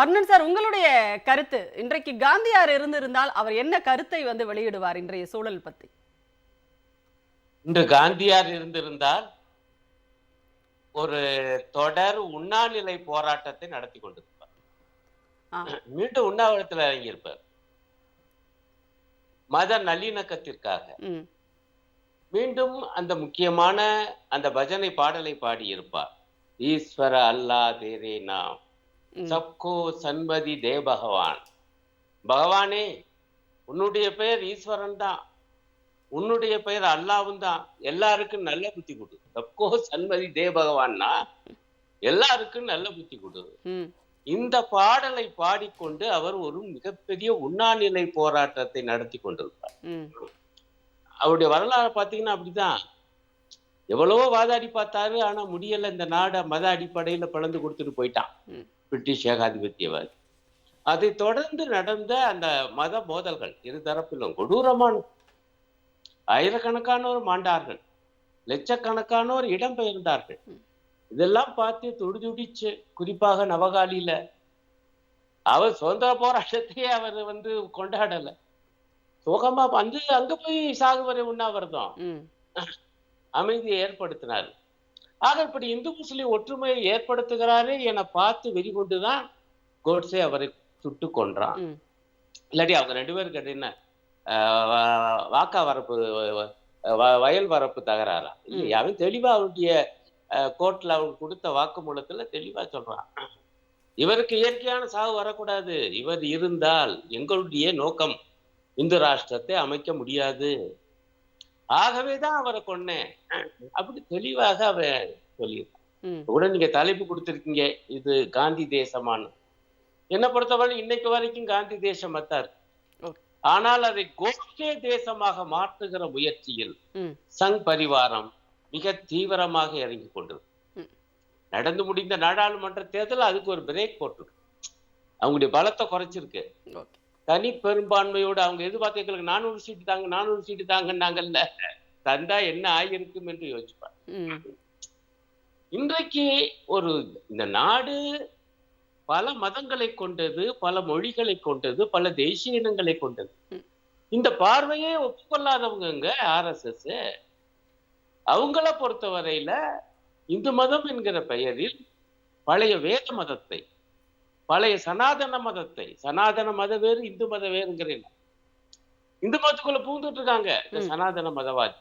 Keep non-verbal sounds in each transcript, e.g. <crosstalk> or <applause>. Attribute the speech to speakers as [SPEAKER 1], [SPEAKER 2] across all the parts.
[SPEAKER 1] Arunan sir உங்களுடைய கருத்து இன்றைக்கு காந்தியார் இருந்திருந்தால் அவர் என்ன கருத்தை வந்து வெளியிடுவார் இன்றைய சூழல் பத்தி?
[SPEAKER 2] இன்று காந்தியார் இருந்திருந்தால் ஒரு தொடர் உண்ணாநிலை போராட்டத்தை நடத்தி கொண்டிருப்பார். மீண்டும் உண்ணாவிரத்தில் இறங்கியிருப்பார். மத நல்லிணக்கத்திற்காக. மீண்டும் அந்த முக்கியமான அந்த பஜனை பாடலை பாடியிருப்பார். ஈஸ்வர அல்லா தேரே நாம். சப்கோ சன்மதி தே பகவான். பகவானே உன்னுடைய பெயர் ஈஸ்வரன் தான். உன்னுடைய பெயர் அல்லாவும் தான். எல்லாருக்கும் நல்ல புத்தி கொடு. சப்கோ சன்மதி தே பகவான்னா எல்லாருக்கும் நல்ல புத்தி கொடு. இந்த பாடலை பாடிக்கொண்டு அவர் ஒரு மிகப்பெரிய உண்ணாநிலை போராட்டத்தை நடத்தி கொண்டிருப்பார். அவருடைய வரலாறு பார்த்தீங்கன்னா அப்படிதான். எவ்வளவோ வாதாடி பார்த்தாரு ஆனா முடியல. இந்த நாடை மத அடிப்படையில பிளந்து கொடுத்துட்டு போயிட்டான். பிரிட்டிஷ் ஏகாதிபத்தியவாதி. அதை தொடர்ந்து நடந்த அந்த மத மோதல்கள் இரு தரப்பிலும் கொடூரமான ஆயிரக்கணக்கானோர் மாண்டார்கள். லட்சக்கணக்கானோர் இடம்பெயர்ந்தார்கள். இதெல்லாம் பார்த்து துடிதுடிச்சு குறிப்பாக நவகாலியில அவர் சுதந்திர போராட்டத்தையே அவர் வந்து கொண்டாடல. சோகமா வந்து அங்க போய் சாகுவரை உண்ணாவிரதம். அமைதியை ஏற்படுத்தினார். ஆக இப்படி இந்து முஸ்லிம் ஒற்றுமையை ஏற்படுத்துகிறாரே என பார்த்து வெறிகொண்டுதான் கோட்ஸே அவரை சுட்டு கொன்றான். இல்லாட்டி அவங்க ரெண்டு பேருக்கு என்ன வாக்கா வரப்பு வயல் வரப்பு தகராறா? இல்லை அவன் தெளிவா அவருடைய கோர்ட்ல அவனுக்கு கொடுத்த வாக்குமூலத்துல தெளிவா சொல்றான். இவருக்கு இயற்கையான சாவு வரக்கூடாது. இவர் இருந்தால் எங்களுடைய நோக்கம் இந்து ராஷ்டிரத்தை அமைக்க முடியாது. ஆகவேதான் அவரை கொன்னேன். அப்படி தெளிவாக அவன் சொல்லியிருக்கான் கூட நீங்க தலைப்பு கொடுத்திருக்கீங்க இது காந்தி தேசமான என்னை பொறுத்தவரை இன்னைக்கு வரைக்கும் காந்தி தேசம் தான்
[SPEAKER 1] Okay.
[SPEAKER 2] ஆனால் அதை கோஷ்டே தேசமாக மாற்றுகிற முயற்சியில் சங் பரிவாரம் மிக தீவிரமாக இறங்கி கொண்டிருக்கு.
[SPEAKER 1] ம்.
[SPEAKER 2] நடந்து முடிந்த நாடாளுமன்ற தேர்தல் அதுக்கு ஒரு பிரேக் போட்டிருக்கு. அவங்களுடைய பலத்தை குறைச்சிருக்கு. தனி பெரும்பான்மையோடு அவங்க எதிர்பார்த்து எங்களுக்கு நானூறு சீட்டு தாங்க நானூறு சீட்டு தாங்கன்னாங்கல்ல. தந்தா என்ன ஆகியிருக்கும் என்று யோசிப்பார். இன்றைக்கு ஒரு இந்த நாடு பல மதங்களை கொண்டது பல மொழிகளை கொண்டது பல தேசிய இனங்களை கொண்டது. இந்த பார்வையே ஒப்புக்கொள்ளாதவங்க ஆர்எஸ்எஸ் அவங்கள பொறுத்தவரையில இந்து மதம் என்கிற பெயரில் பழைய வேத மதத்தை பழைய சனாதன மதத்தை சனாதன மத வேறு இந்து மத வேறுங்கிறேன் இந்து மதத்துக்குள்ள பூந்துட்டு இருக்காங்க இந்த. சனாதன மதவாதி.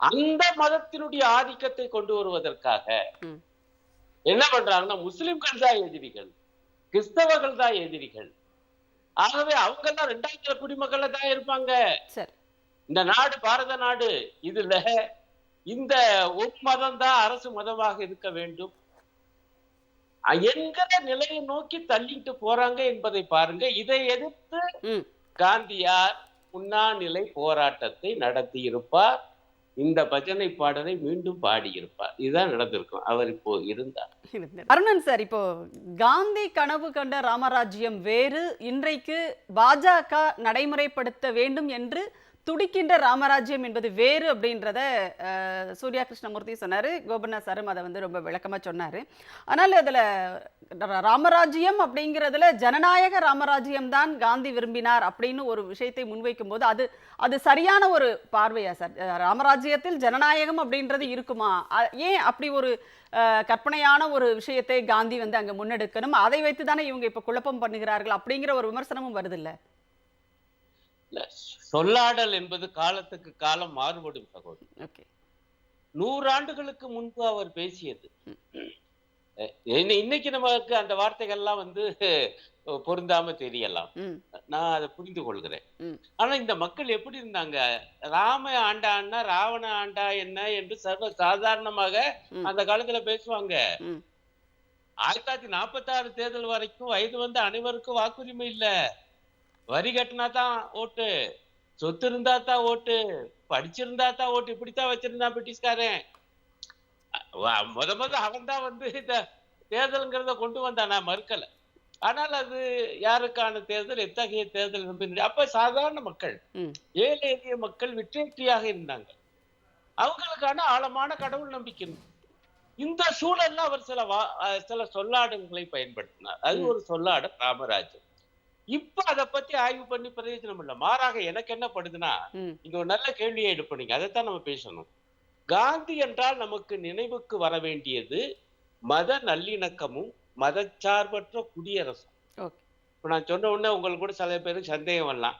[SPEAKER 2] அந்த மதத்தினுடைய ஆதிக்கத்தை கொண்டு வருவதற்காக. என்ன பண்றாங்கன்னா முஸ்லிம்கள் தான் எதிரிகள் கிறிஸ்தவர்கள் தான் எதிரிகள் ஆகவே அவங்க எல்லாம் ரெண்டாயிரத்துல குடிமக்கள தான் இருப்பாங்க இந்த நாடு பாரத நாடு இதுல இந்த ஒரு மதம் தான் அரசு மதமாக இருக்க வேண்டும் என்கிற நிலையை நோக்கி தள்ளிட்டு போறாங்க என்பதை பாருங்க. இதை எதிர்த்து காந்தியார் உண்ணாநிலை போராட்டத்தை நடத்தி இருப்பார் இந்த பஜனை பாடலை மீண்டும் பாடியிருப்பார். இதுதான் நடந்திருக்கும். அவர் இப்போ இருந்தார்.
[SPEAKER 1] அருணன் சார் இப்போ காந்தி கனவு கண்ட ராமராஜ்யம் வேறு இன்றைக்கு பாஜக நடைமுறைப்படுத்த வேண்டும் என்று துடிக்கின்ற ராமராஜ்யம் என்பது வேறு அப்படின்றத சூர்யா கிருஷ்ணமூர்த்தி சொன்னார். கோபண்ணா சாரும் அதை வந்து ரொம்ப விளக்கமாக சொன்னார். ஆனால் அதில் ராமராஜ்யம் அப்படிங்கிறதுல ஜனநாயக ராமராஜ்யம் தான் காந்தி விரும்பினார் அப்படின்னு ஒரு விஷயத்தை முன்வைக்கும் போது அது அது சரியான ஒரு பார்வையா சார்? ராமராஜ்யத்தில் ஜனநாயகம் அப்படின்றது இருக்குமா? ஏன் அப்படி ஒரு கற்பனையான ஒரு விஷயத்தை காந்தி வந்து அங்கே முன்னெடுக்கணும்? அதை வைத்து தானே இவங்க இப்போ குழப்பம் பண்ணுகிறார்கள் அப்படிங்கிற ஒரு விமர்சனமும் வருது
[SPEAKER 2] சொல்லாடல் என்பது காலத்துக்கு காலம் மாறுபடும் சகோதரி. நூறாண்டுகளுக்கு முன்பு அவர் பேசியது. இன்னைக்கு நமக்கு அந்த வார்த்தைகள்லாம் வந்து பொருந்தாம தெரியலாம். நான் அதை புரிந்து கொள்கிறேன். ஆனா இந்த மக்கள் எப்படி இருந்தாங்க? ராம ஆண்டான்னா ராவண ஆண்டா என்ன என்று சர்வ சாதாரணமாக. அந்த காலத்துல பேசுவாங்க. ஆயிரத்தி தொள்ளாயிரத்தி நாற்பத்தி ஆறு தேர்தல் வரைக்கும் வயது வந்த அனைவருக்கும் வாக்குரிமை இல்ல. வரி கட்டினா தான் ஓட்டு. சொத்து இருந்தா தான் ஓட்டு. படிச்சிருந்தா தான் ஓட்டு. இப்படித்தான் வச்சிருந்தான் பிரிட்டிஷ்காரன். முத முத அவன் தான் வந்து இந்த தேர்தலுங்கிறத கொண்டு வந்தான். நான் மறுக்கல. ஆனால் அது யாருக்கான தேர்தல்? எத்தகைய தேர்தல் என்பது அப்ப சாதாரண மக்கள் ஏழை எளிய மக்கள் வெற்றியாக இருந்தாங்க. அவங்களுக்கான ஆழமான கடவுள் நம்பிக்கை. இந்த சூழல்ல அவர் சில சில சொல்லாடல்களை பயன்படுத்தினார். அது. ஒரு சொல்லாடல் ராமராஜ்யம் இப்ப அதை பத்தி ஆய்வு பண்ணி பிரயோஜனம் இல்ல. மாறாக எனக்கு என்ன படுதுன்னா இங்க ஒரு நல்ல கேள்வியை எடுப்பீங்க. அதைத்தான் நம்ம பேசணும். காந்தி என்றால் நமக்கு நினைவுக்கு வர வேண்டியது மத நல்லிணக்கமும் மதச்சார்பற்ற குடியரசும். இப்ப நான் சொன்ன உடனே உங்களுக்கு கூட சில பேருக்கு சந்தேகம் வரலாம்.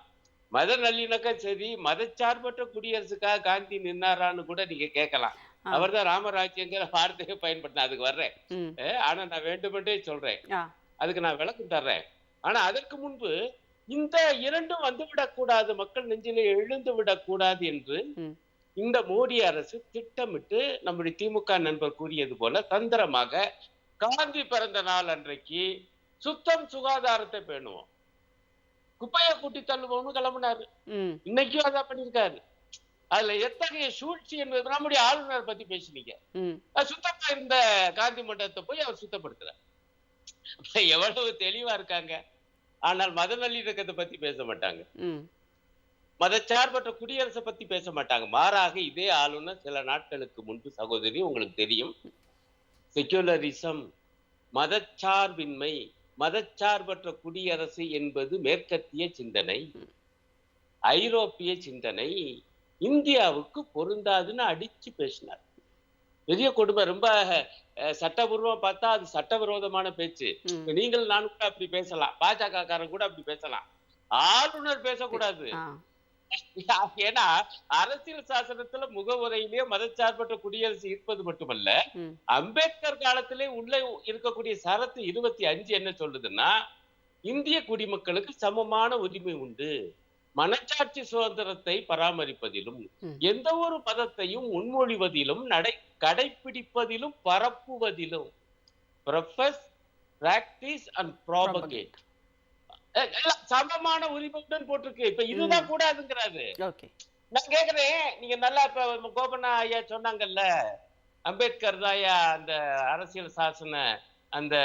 [SPEAKER 2] மத நல்லிணக்கம் சரி மதச்சார்பற்ற குடியரசுக்காக காந்தி நின்னாரான்னு கூட நீங்க கேட்கலாம்.
[SPEAKER 1] ஆ.
[SPEAKER 2] அவர்தான் ராமராஜ்யங்கிற வார்த்தையை பயன்படுத்தின அதுக்கு வர்றேன். ஆனா நான் வேண்டுமென்றே சொல்றேன். அதுக்கு நான் விளக்கம் தர்றேன். ஆனா அதற்கு முன்பு இந்த இரண்டும் வந்துவிடக் கூடாது மக்கள் நெஞ்சிலே எழுந்து விடக்கூடாது என்று. இந்த மோடி அரசு திட்டமிட்டு நம்முடைய திமுக நண்பர் கூறியது போல தந்திரமாக காந்தி பிறந்த நாள் அன்றைக்கு சுத்தம் சுகாதாரத்தை பேணுவோம். குப்பையை கூட்டி தள்ளுவோம்னு கிளம்புனாரு. இன்னைக்கும் அதான் பண்ணியிருக்காரு. அதுல எத்தகைய சூழ்ச்சி என்பது நம்முடைய ஆளுநர் பத்தி பேசுனீங்க. சுத்தமா இருந்த காந்தி மண்டபத்தை போய் அவர் சுத்தப்படுத்துறார். எவ்வளவு தெளிவா இருக்காங்க. ஆனால் மத நல்லிணக்கத்தை பத்தி பேச மாட்டாங்க. மதச்சார்பற்ற குடியரசை பத்தி பேச மாட்டாங்க. மாறாக இதே ஆளுநர் சில நாட்களுக்கு முன்பு சகோதரி உங்களுக்கு தெரியும். செக்யுலரிசம் மதச்சார்பின்மை மதச்சார்பற்ற குடியரசு என்பது மேற்கத்திய சிந்தனை ஐரோப்பிய சிந்தனை இந்தியாவுக்கு பொருந்தாதுன்னு அடிச்சு பேசினார். பெரிய கொடுமை ரொம்ப சட்டபூர்வமா பார்த்தா அது சட்டவிரோதமான பேச்சு. நீங்கள் நானும் கூட அப்படி பேசலாம். பாஜக காரன் கூட அப்படி பேசலாம். ஆளுநர் பேசக்கூடாது. <laughs> ஏன்னா அரசியல் சாசனத்துல முகவுரையிலேயே மதச்சார்பற்ற குடியரசு இருப்பது மட்டுமல்ல அம்பேத்கர் காலத்திலே உள்ள இருக்கக்கூடிய சரத்து இருபத்தி அஞ்சு என்ன சொல்லுதுன்னா இந்திய குடிமக்களுக்கு சமமான உரிமை உண்டு. மனச்சாட்சி சுதந்திரத்தை பராமரிப்பதிலும். எந்த ஒரு மதத்தையும் முன்மொழிவதிலும் நடை கடைபிடிப்பதிலும் பரப்புவதிலும். ப்ரொஃபஸ் பிராக்டிஸ் அண்ட் ப்ராபகேட் சமமான உரிமையுடன் போட்டிருக்கு. இப்ப இதுதான் கூடாதுங்கிறாரு. நான் கேக்குறேன். நீங்க நல்லா இப்ப கோபண்ணா ஐயா சொன்னாங்கல்ல அம்பேத்கர் தாயா அந்த அரசியல் சாசன அந்த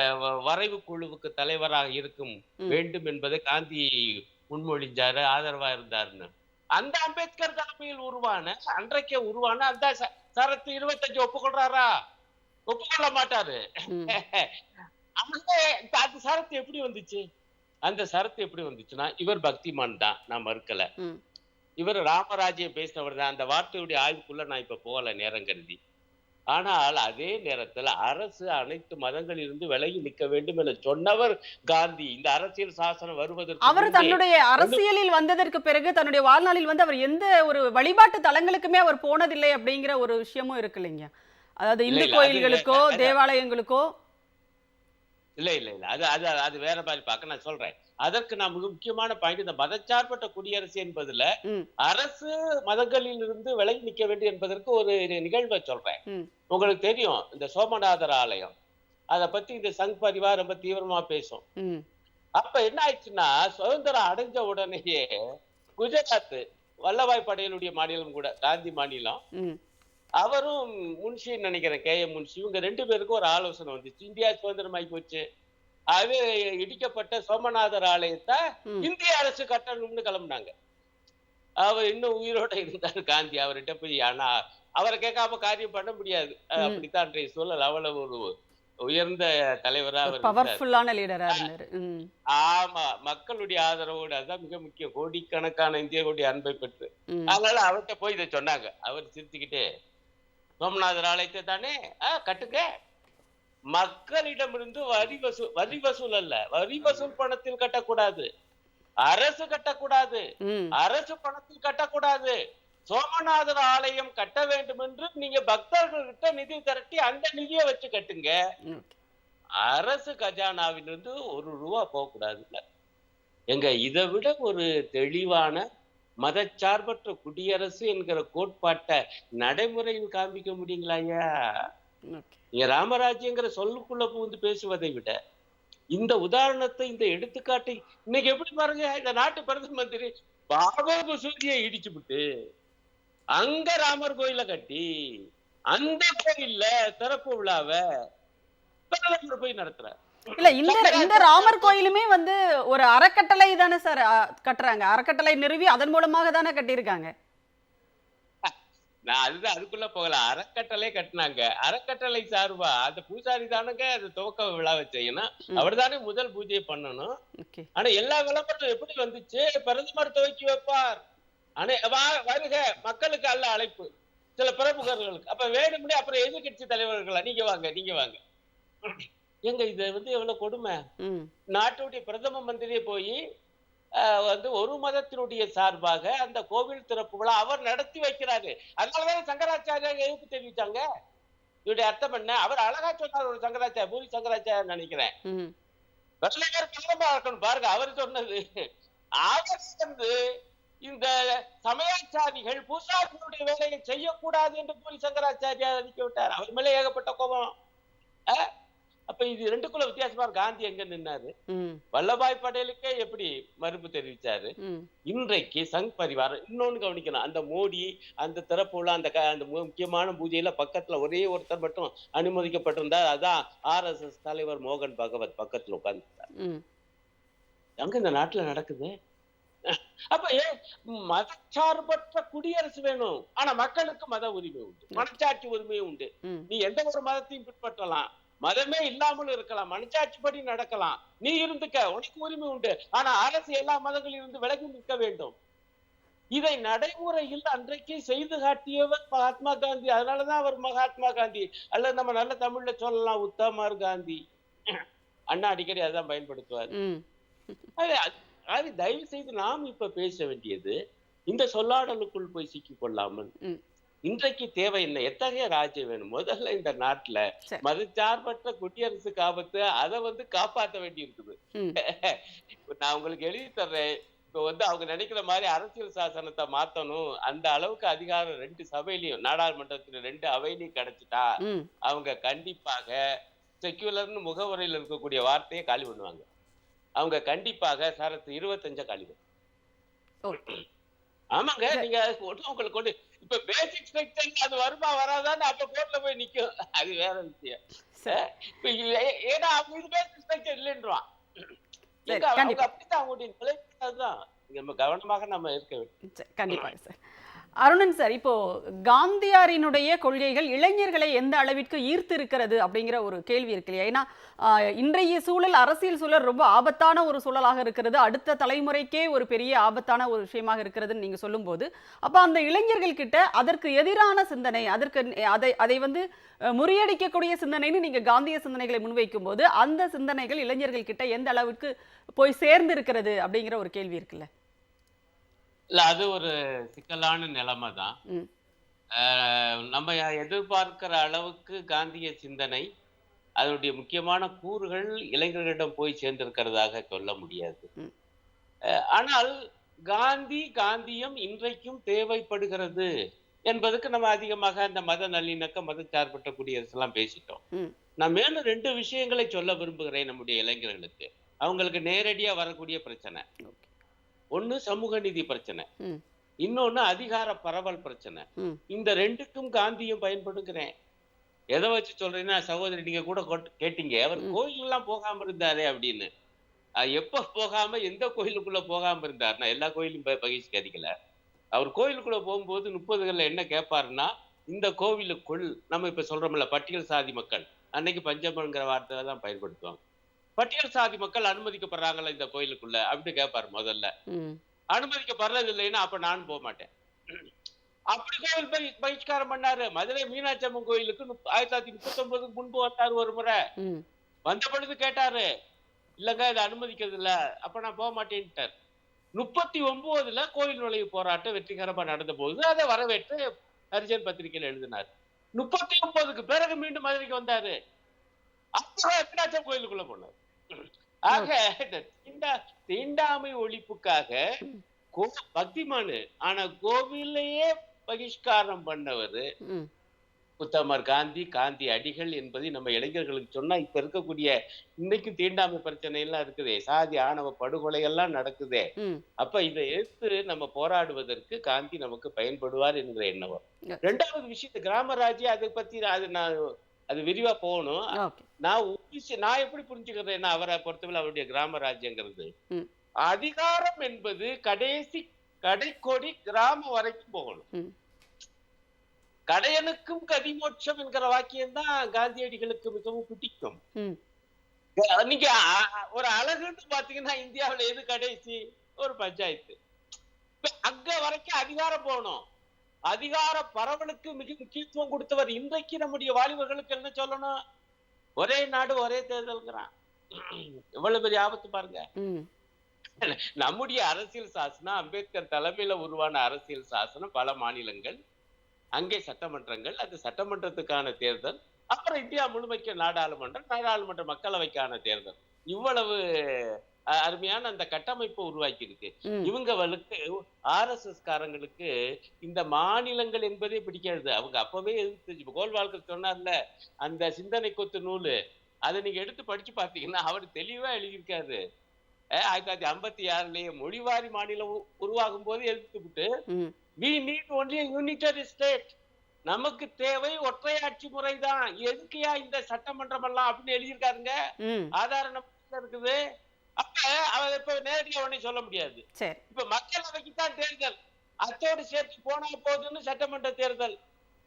[SPEAKER 2] வரைவு குழுவுக்கு தலைவராக இருக்கும். வேண்டும் என்பதை காந்தி முன்மொழிஞ்சாரு ஆதரவா இருந்தாருன்னு. அந்த அம்பேத்கர் தலைமையில் உருவான அன்றைக்கே உருவான அந்த சரத்து இருபத்தஞ்சு ஒப்புக்கொள்றாரா? ஒப்புக்கொள்ள மாட்டாரு. <laughs> அந்த சரத்து எப்படி வந்துச்சு? அந்த சரத்து எப்படி வந்துச்சுன்னா இவர் பக்திமான் தான் நான் மறுக்கல. இவர் ராமராஜ்யம் பேசினவர் தான். அந்த வார்த்தையுடைய ஆய்வுக்குள்ள நான் இப்ப போகல நேரம் கருதி. ஆனால் அதே நேரத்துல அரசு அனைத்து மதங்களிலிருந்து விலகி நிற்க வேண்டும் என சொன்னவர் காந்தி. இந்த அரசியல் சாசனம் வருவதற்கு
[SPEAKER 1] அவர் தன்னுடைய அரசியலில் வந்ததற்கு பிறகு தன்னுடைய வாழ்நாளில் வந்து அவர் எந்த ஒரு வழிபாட்டு தலங்களுக்குமே அவர் போனதில்லை அப்படிங்கிற ஒரு விஷயமும் இருக்கு இல்லைங்க அதாவது இந்து கோயில்களுக்கோ. தேவாலயங்களுக்கோ?
[SPEAKER 2] இல்ல இல்ல இல்ல அது அது அது வேற மாதிரி பார்க்க நான் சொல்றேன். அதற்கு நான் மிக முக்கியமான பாயிண்ட் இந்த மதச்சார்பற்ற குடியரசு என்பதுல அரசு மதங்களில் இருந்து விலகி நிற்க வேண்டும் என்பதற்கு ஒரு நிகழ்வை சொல்றேன். உங்களுக்கு தெரியும் இந்த சோமநாதர் ஆலயம். அதை பத்தி இந்த சங் பரிவார் ரொம்ப தீவிரமா பேசும். அப்ப என்ன ஆயிடுச்சுன்னா சுதந்திரம் அடைஞ்ச உடனேயே குஜராத் வல்லபாய் படையலுடைய மாநிலம் கூட காந்தி மாநிலம். அவரும் முன்ஷின்னு நினைக்கிறேன் கே எம் முன்ஷி. இவங்க ரெண்டு பேருக்கும் ஒரு ஆலோசனை வந்துச்சு. இந்தியா சுதந்திரமாகி போச்சு. அது இடிக்கப்பட்ட சோமநாதர் ஆலயத்தை இந்திய அரசு கட்டணும்னு கிளம்புனாங்க. அவர் இன்னும் உயிரோட இருந்தார் காந்தி அவர்கிட்ட போய் ஆனா அவரை கேட்காம காரியம் பண்ண முடியாது. அப்படித்தான் சூழல். அவ்வளவு ஒரு உயர்ந்த தலைவரா.
[SPEAKER 1] பவர்ஃபுல்லான லீடரா இருந்தாரு.
[SPEAKER 2] ஆமா மக்களுடைய ஆதரவோடு அதுதான் மிக முக்கியம். கோடிக்கணக்கான இந்தியர்களுடைய அன்பை பெற்று. அதனால அவர்கிட்ட போய் இதை சொன்னாங்க. அவர் சிரிச்சுக்கிட்டே சோமநாதர் ஆலயத்தை தானே கட்டுங்க. மக்களிடமிருந்து வரி வசூல் வரி வசூல் அல்ல. வரி வசூல் பணத்தில் கட்டக்கூடாது. அரசு கட்டக்கூடாது. அரசு பணத்தில் கட்டக்கூடாது. சோமநாதர் ஆலயம் கட்ட வேண்டும் என்று நீங்க பக்தர்கள்கிட்ட நிதி திரட்டி அந்த நிதியை வச்சு கட்டுங்க. அரசு கஜானாவிலிருந்து ஒரு ரூபா போகக்கூடாதுல்ல எங்க இதை விட ஒரு தெளிவான மதச்சார்பற்ற குடியரசு என்கிற கோட்பாட்டை நடைமுறையில் காண்பிக்க முடியுங்களா ஐயா? நீங்க ராமராஜ்யங்கிற சொல்லுக்குள்ள புகுந்து பேசுவதை விட இந்த உதாரணத்தை இந்த எடுத்துக்காட்டை இன்னைக்கு எப்படி பாருங்க இந்த நாட்டு பிரதம மந்திரி பாபர் மசூதியை இடிச்சு விட்டு அங்க ராமர் கோயில கட்டி அந்த கோயில்ல திறப்பு விழாவை பிரதமர் போய் நடத்துறார்.
[SPEAKER 1] இல்ல இந்த இந்த ராமர் கோயிலுமே வந்து ஒரு அறக்கட்டளை தானே சார் கட்டுறாங்க. அறக்கட்டளை நிறுவி அதன் மூலமாக தானே கட்டியிருக்காங்க.
[SPEAKER 2] நான் அதுதான் அதுக்குள்ள போகல. அறக்கட்டளை கட்டினாங்க. அறக்கட்டளை சார்பா அந்த பூசாரி தானுங்க அது துவக்க விழாவை செய்யணும். அவர் தானே முதல் பூஜையை பண்ணணும். ஆனா எல்லா விளம்பரம் எப்படி வந்துச்சு? பிரதமர் துவக்கி வைப்பார். வா- வருக. மக்களுக்கு அல்ல அழைப்பு. சில பிரமுகர்களுக்கு. அப்ப வேணும்னே அப்புறம் எதிர்கட்சி தலைவர்களா? நீங்க வாங்க நீங்க வாங்க. எங்க இது வந்து எவ்வளவு கொடுமை? நாட்டுடைய பிரதம மந்திரியே போய் வந்து ஒரு மதத்தினுடைய சார்பாக அந்த கோவில் திறப்பு விழா அவர் நடத்தி வைக்கிறாரு. அதனாலதான் சங்கராச்சாரியா எதிர்ப்பு தெரிவிச்சாங்க? இதோடைய அர்த்தம் என்ன? அவர் அழகா சொன்னார் ஒரு சங்கராச்சாரிய பூரி சங்கராச்சாரிய நினைக்கிறேன். வெள்ளையர் கவனமா இருக்கணும் பாருங்க அவர் சொன்னது. அவர் வந்து இந்த சமயாச்சாரிகள் பூசாரிகளுடைய வேலையை செய்யக்கூடாது என்று பூரி சங்கராச்சாரியா அறிக்கை விட்டார். அவர் மேல ஏகப்பட்ட கோபம்? அப்ப இது ரெண்டுக்குள்ள வித்தியாசமா. காந்தி எங்க நின்னாரு? வல்லபாய் பட்டேலுக்கே எப்படி மறுப்பு தெரிவிச்சாரு? இன்றைக்கு சங் பரிவாரம் இன்னொன்னு கவனிக்கணும். அந்த மோடி அந்த திறப்பு விழா அந்த அந்த முக்கியமான பூஜையில பக்கத்துல ஒரே ஒருத்தர் மட்டும் அனுமதிக்கப்பட்டிருந்தார். அதான் ஆர்எஸ்எஸ் தலைவர் மோகன் பகவத் பக்கத்துல உட்கார்ந்து
[SPEAKER 1] ம்.
[SPEAKER 2] அங்க இந்த நாட்டுல நடக்குது? அப்ப ஏன் மதச்சார்பற்ற குடியரசு வேணும். ஆனா மக்களுக்கு மத உரிமை உண்டு. மனச்சாட்சி உரிமையும் உண்டு. நீ எந்த ஒரு மதத்தையும் பின்பற்றலாம். மதமே இல்லாமல் இருக்கலாம் மனச்சாட்சிப்படி நடக்கலாம். நீ இருந்துக்க உனக்கு உரிமை உண்டு. ஆனா அரசு எல்லா மதங்களில் இருந்து விலகி நிற்க வேண்டும். இதை நடைமுறையில் அன்றைக்கு செய்து காட்டியவர் மகாத்மா காந்தி. அதனாலதான் அவர் மகாத்மா காந்தி. அல்லது நம்ம நல்ல தமிழ்ல சொல்லலாம் உத்தமர் காந்தி. அண்ணா அடிக்கடி அதான் பயன்படுத்துவார். அது தயவு செய்து நாம் இப்ப பேச வேண்டியது இந்த சொல்லாடலுக்குள் போய் சிக்கிக் கொள்ளாமல். இன்றைக்கு தேவை என்ன எத்தகைய ராஜ்யம் வேணும்? முதல்ல இந்த நாட்டுல
[SPEAKER 1] சரி.
[SPEAKER 2] மதச்சார்பற்ற குடியரசுக்கு ஆபத்து அதை வந்து காப்பாற்ற வேண்டி இருக்குது <laughs> நான் உங்களுக்கு எழுதி தர்றேன். இப்ப வந்து அவங்க நினைக்கிற மாதிரி அரசியல் சாசனத்தை மாத்தணும். அந்த அளவுக்கு அதிகாரம் ரெண்டு சபையிலையும் நாடாளுமன்றத்துல ரெண்டு அவையிலையும் கிடைச்சிட்டா அவங்க கண்டிப்பாக செக்யூலர்னு முகவரியில் இருக்கக்கூடிய வார்த்தையை காலி பண்ணுவாங்க. அவங்க கண்டிப்பாக சரத்து இருபத்தஞ்ச காலி ஆமாங்க நீங்க உங்களுக்கு கொண்டு இப்ப பேசிக் ஸ்ட்ரக்சர் அது வருமா வராதான்னு அப்ப கோர்ட்ல போய் நிக்கும். அது வேற விஷயம். ஏன்னா அவங்க இது பேசிக் ஸ்ட்ரக்சர் இல்லைன்றான். அவங்க அவங்களுடைய நிலை அதுதான் நம்ம கவனமாக நம்ம இருக்க வேண்டும்.
[SPEAKER 1] கண்டிப்பாக சார். அருணன் சார் இப்போ காந்தியாரினுடைய கொள்கைகள் இளைஞர்களை எந்த அளவிற்கு ஈர்த்து இருக்கிறது அப்படிங்கிற ஒரு கேள்வி இருக்கு இல்லையா? ஏன்னா இன்றைய சூழல் அரசியல் சூழல் ரொம்ப ஆபத்தான ஒரு சூழலாக இருக்கிறது. அடுத்த தலைமுறைக்கே ஒரு பெரிய ஆபத்தான ஒரு விஷயமாக இருக்கிறதுன்னு நீங்க சொல்லும்போது அப்போ அந்த இளைஞர்கள் கிட்ட அதற்கு எதிரான சிந்தனை அதற்கு அதை அதை வந்து முறியடிக்கக்கூடிய சிந்தனைன்னு நீங்க காந்திய சிந்தனைகளை முன்வைக்கும் போது அந்த சிந்தனைகள் இளைஞர்கள் கிட்ட எந்த அளவுக்கு போய் சேர்ந்து இருக்கிறது அப்படிங்கிற ஒரு கேள்வி இருக்குல்ல?
[SPEAKER 2] இல்ல அது ஒரு சிக்கலான நிலைமை தான் நம்ம எதிர்பார்க்கிற அளவுக்கு காந்திய சிந்தனை அதனுடைய முக்கியமான கூறுகள் இளைஞர்களிடம் போய் சேர்ந்திருக்கிறதாக சொல்ல முடியாது. ஆனால் காந்தி காந்தியம் இன்றைக்கும் தேவைப்படுகிறது என்பதுக்கு நம்ம அதிகமாக அந்த மத நல்லிணக்கம் மதச்சார்பற்ற குடியரசு எல்லாம் பேசிட்டோம் நான் மேலும் ரெண்டு விஷயங்களை சொல்ல விரும்புகிறேன் நம்முடைய இளைஞர்களுக்கு. அவங்களுக்கு நேரடியா வரக்கூடிய பிரச்சனை. ஒண்ணு சமூக நீதி பிரச்சனை. இன்னொன்னு அதிகார பரவல் பிரச்சனை. இந்த ரெண்டுக்கும் காந்தியும் பயன்படுகிறேன். எதை வச்சு சொல்றீங்கன்னா சகோதரி நீங்க கூட கொட்- கேட்டீங்க. அவர்
[SPEAKER 1] ம்.
[SPEAKER 2] கோயில் எல்லாம் போகாம இருந்தாரே அப்படின்னு. எப்ப போகாம எந்த கோயிலுக்குள்ள போகாம இருந்தார்? நான் எல்லா கோயிலும் பகிஷ்கரிக்கல அவர் கோயிலுக்குள்ள போகும்போது முப்பதுகள்ல என்ன கேட்பாருன்னா இந்த கோவிலுக்குள் நம்ம இப்ப சொல்றோம்ல பட்டியல் சாதி மக்கள். அன்னைக்கு பஞ்சமங்கிற வார்த்தை தான் பயன்படுத்துவாங்க. பட்டியல் சாதி மக்கள் அனுமதிக்கப்படுறாங்களா இந்த கோயிலுக்குள்ள? அப்படின்னு கேட்பாரு முதல்ல. அனுமதிக்கப்படுறது இல்லைன்னா அப்ப நான் போக மாட்டேன். அப்படி கோயில் பகி- பகிஷ்காரம் பண்ணாரு. மதுரை மீனாட்சி அம்மன் கோயிலுக்கு ஆயிரத்தி தொள்ளாயிரத்தி முப்பத்தி ஒன்பதுக்கு முன்பு வந்தாரு ஒரு முறை. வந்த பொழுது கேட்டாரு இல்லங்க இதை அனுமதிக்கிறது இல்ல அப்ப நான் போக மாட்டேன்ட்டார். முப்பத்தி ஒன்பதுல கோயில் நுழைவு போராட்டம் வெற்றிகரமா நடந்த போது அதை வரவேற்று ஹரிஜன் பத்திரிகையில் எழுதினார். முப்பத்தி ஒன்பதுக்கு பிறகு மீண்டும் மதுரைக்கு வந்தாரு. அப்புறம் மீனாட்சி கோயிலுக்குள்ள போனார். ஆக இந்த தீண்டா தீண்டாமை ஒழிப்புக்காக கோ பக்திமானு ஆனா கோவிலையே பகிஷ்காரம் பண்ணவர்
[SPEAKER 1] ம்.
[SPEAKER 2] உத்தமர் காந்தி காந்தி அடிகள் என்பதை நம்ம இளைஞர்களுக்கு சொன்னா இப்ப இருக்கக்கூடிய இன்னைக்கும் தீண்டாமை பிரச்சனை எல்லாம் இருக்குதே. சாதி ஆணவ படுகொலை எல்லாம் நடக்குதே அப்ப இதை எதிர்த்து நம்ம போராடுவதற்கு காந்தி நமக்கு பயன்படுவார் என்கிற எண்ணம். ரெண்டாவது விஷயத்து கிராம ராஜ்யம் அதை பத்தி நான் அது நான் அது விரிவா போகணும். நான் ஊசி- நான் எப்படி புரிஞ்சுக்கிறேன்னா அவரை பொறுத்தவரை அவருடைய கிராம ராஜ்யங்கிறது. அதிகாரம் என்பது கடைசி கடைக்கோடி கிராமம் வரைக்கும் போகணும். கடையனுக்கும் கதிமோட்சம் என்கிற வாக்கியம் தான் காந்தியடிகளுக்கு மிகவும் பிடிக்கும். நீங்க ஒரு அழகுன்னு பாத்தீங்கன்னா இந்தியாவுல எது கடைசி? ஒரு பஞ்சாயத்து. அங்க வரைக்கும் அதிகாரம் போகணும். அதிகார பரவலுக்கு மிக முக்கியத்துவம் கொடுத்தவர் இன்றைக்கு நம்முடைய வாலிபர்களுக்கு என்ன சொல்லணும்? ஒரே நாடு ஒரே தேர்தல்ங்கிறான். எவ்வளவு பெரிய ஆபத்து பாருங்க. நம்முடைய அரசியல் சாசனம் அம்பேத்கர் தலைமையில உருவான அரசியல் சாசனம் பல மாநிலங்கள் அங்கே சட்டமன்றங்கள் அந்த சட்டமன்றத்துக்கான தேர்தல் அப்புறம் இந்தியா முழுமைக்கு நாடாளுமன்றம் நாடாளுமன்ற மக்களவைக்கான தேர்தல். இவ்வளவு அருமையான அந்த கட்டமைப்பு உருவாக்கி இருக்கு இவங்களுக்கு ஆர்எஸ்எஸ் காரங்களுக்கு இந்த மாநிலங்கள் என்பதே பிடிக்காது. அவங்க அப்பவே எதிர்த்து கோல்வால்கர் சொன்னார்ல அந்த சிந்தனை கொத்து நூலு அதை நீங்க எடுத்து படிச்சு பார்த்தீங்கன்னா அவர் தெளிவா எழுதியிருக்காரு. ஆயிரத்தி தொள்ளாயிரத்தி ஐம்பத்தி ஆறுலயே மொழிவாரி மாநிலம் உருவாகும் போது எழுத்து விட்டு
[SPEAKER 1] ம்
[SPEAKER 2] we need only unitary state நமக்கு தேவை ஒற்றையாட்சி முறைதான். எதுக்குயா இந்த சட்டமன்றம் எல்லாம் அப்படின்னு எழுதியிருக்காருங்க. ஆதார இருக்குது. அப்ப அவர் இப்ப நேரடியா உடனே சொல்ல முடியாது. இப்ப மக்களவைக்கு தான் தேர்தல். அத்தோடு சேர்த்து போனா போதுன்னு சட்டமன்ற தேர்தல்.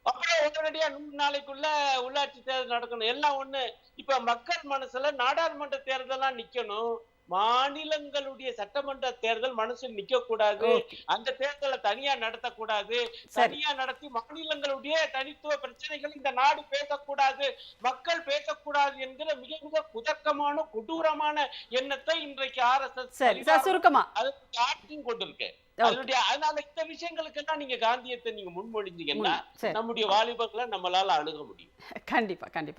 [SPEAKER 2] அப்புறம் உடனடியா நூறு நாளைக்குள்ள உள்ளாட்சி தேர்தல் நடக்கணும். எல்லாம் ஒண்ணு. இப்ப மக்கள் மனசுல நாடாளுமன்ற தேர்தலாம் நிக்கணும். மாநிலங்களுடைய சட்டமன்ற தேர்தல் மனசுல நிக்க கூடாது அந்த தேர்தலை தனியா நடத்தக்கூடாது. தனியா நடத்தி மாநிலங்களுடைய தனித்துவ பிரச்சனைகள் இந்த நாடு பேசக்கூடாது மக்கள் பேசக்கூடாது என்கிற மிக மிக குதர்க்கமான கொடூரமான எண்ணத்தை இன்றைக்கு ஆர்எஸ்எஸ்
[SPEAKER 1] சரி சார் சுருக்கமா.
[SPEAKER 2] அதுக்கு ஆட்சியும் கொண்டிருக்கு. அதனுடைய அதனால இந்த விஷயங்களுக்கெல்லாம் நீங்க காந்தியத்தை நீங்க முன்மொழிஞ்சீங்கன்னா நம்முடைய வாலிபர்களை நம்மளால அணுக முடியும்.
[SPEAKER 1] கண்டிப்பா கண்டிப்பா.